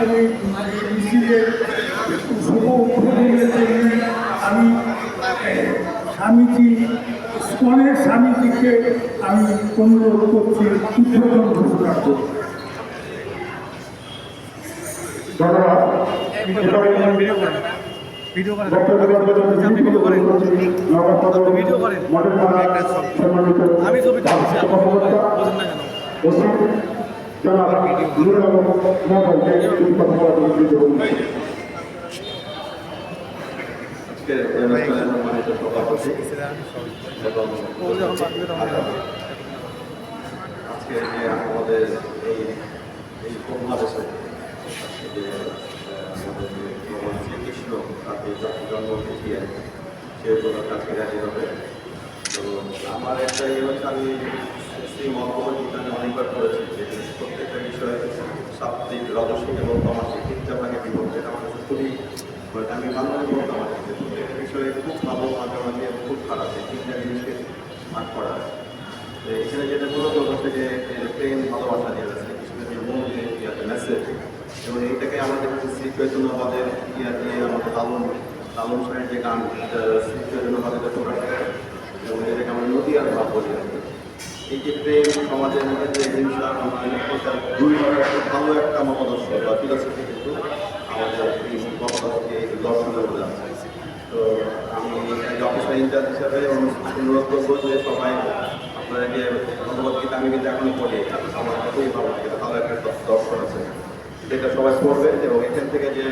আজকের এই মিছিলের শুভ উদ্বোধনের জন্য আমি স্বামীজি স্কনের স্বামীজিকে আমি অনুরোধ করছি উদ্বোধন ঘোষণা করছি ধন্যবাদ। ভিডিও করেন। ভিডিও করেন। আমি ছবি তুলছি। বোঝেন না কেন? জনাব মহোদয়কে এই কথা বলার জন্য। আজকে আমাদের এই এই উপমহাদেশে যে আমাদের জন্মতিথি আর সে উপলক্ষে আজকে তো আমার একটা ইয়ে হচ্ছে আমি শ্রী মহাপ্রভুর অনেকবার করেছি যে প্রত্যেকটা বিষয়ে সাত্বিক রজসিক এবং তমাসিক তিনটা ভাগে বিভক্ত এটা আমার কাছে খুবই আমি বাংলায় বলতাম আর কি, যে প্রত্যেকটা বিষয়ে খুব ভালো মাঝামাঝি এবং খুব খারাপ এই তিনটা জিনিসকে ভাগ করা এখানে যেটা মূলত হচ্ছে যে প্রেম ভালোবাসা যেটা শ্রীকৃষ্ণের যে মূল এবং এইটাকে আমাদের শ্রী চৈতন্যবাদের ইয়া দিয়ে আমাদের লালন লালন সাহের যে গান শ্রী চৈতন্যবাদের প্রকাশ এবং যেটাকে আমরা নদীয়ার ভাব বলি। যে সমাজের মধ্যে হিংসা এটা দূর একটা ভালো একটা মতাদর্শ, বা ফিলসফি কিন্তু আমাদের এই দর্শনের মধ্যে আছে তো আমি অফিসার ইনচার্জ হিসাবে অনুরোধ করব যে সবাই আপনারা যে ভগবদ্গীতা আমি কিন্তু এখনই পড়ি আমার খুবই ভালো লাগে। ভালো একটা দর্শন আছে। সেটা সবাই পড়বে এবং এখান থেকে যে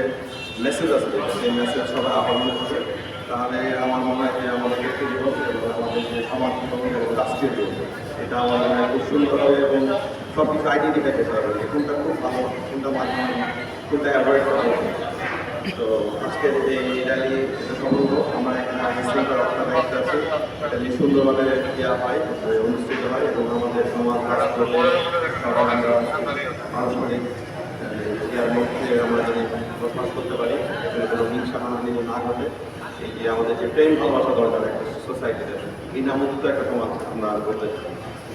মেসেজ আছে সেই মেসেজ সবাই আহরণ করবে। তাহলে আমার মনে হয় যে আমাদের ব্যক্তি জীবন আমাদের যে সমাজ জীবন এবং রাষ্ট্রীয় জীবন এটা আমার মনে হয় খুব সুন্দর হবে এবং সব কিছু আইডেন্টিফাই করতে পারবে যে কোনটা খুব ভালো, কোনটা মাধ্যমে কোনটা অ্যাভয়েড করা উচিত। তো আজকের এই র্যালি সম্ভব। আমরা এখানে আগে শৃঙ্খলা রক্ষা দায়িত্ব আছে। র্যালি সুন্দরভাবে দেওয়া হয় অনুষ্ঠিত হয় এবং আমাদের সমাজ রাষ্ট্র সবাই আমরা পারস্পরিক ইয়ার মধ্যে আমরা যদি বসবাস করতে পারি কোনো হিংসা হানাহানি না ঘটে, এই যে আমাদের যে প্রেম ভালোবাসা দরকার একটা সোসাইটিতে এই নামুক্ত একটা সমাজ আমরা করতে চাই।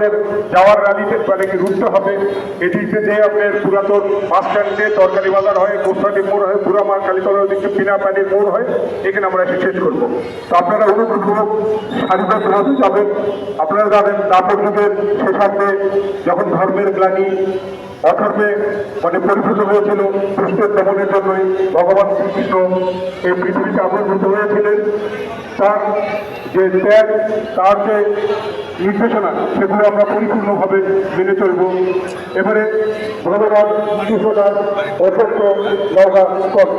আমাদের যাওয়ার রালিতে মানে কি রুটতে হবে? এটিতে যে আপনার পুরাতন বাস স্ট্যান্ডে তরকারি বাজার হয় গোসাটি মোড় হয় পুরা মা কালীতলার ওদিকে পিনা পানির মোড় হয়, এখানে আমরা এসে শেষ করব। তো আপনারা অনুগ্রহপূর্বক সারিবদ্ধভাবে যাবেন, আপনারা যাবেন, তারপর যুগের শেষার্ধে যখন ধর্মের গ্লানি অথর্বে মানে পরিভূত হয়েছিল, কৃষ্ণের দমনের জন্যই ভগবান শ্রীকৃষ্ণ এই পৃথিবীতে আবির্ভূত হয়েছিলেন। তার যে ত্যাগ, তার যে নির্দেশনা, সেগুলো আমরা পরিপূর্ণভাবে মেনে চলব। এবারে ভগবান কৃষ্ণদাস অসত্য নৌকা স্কট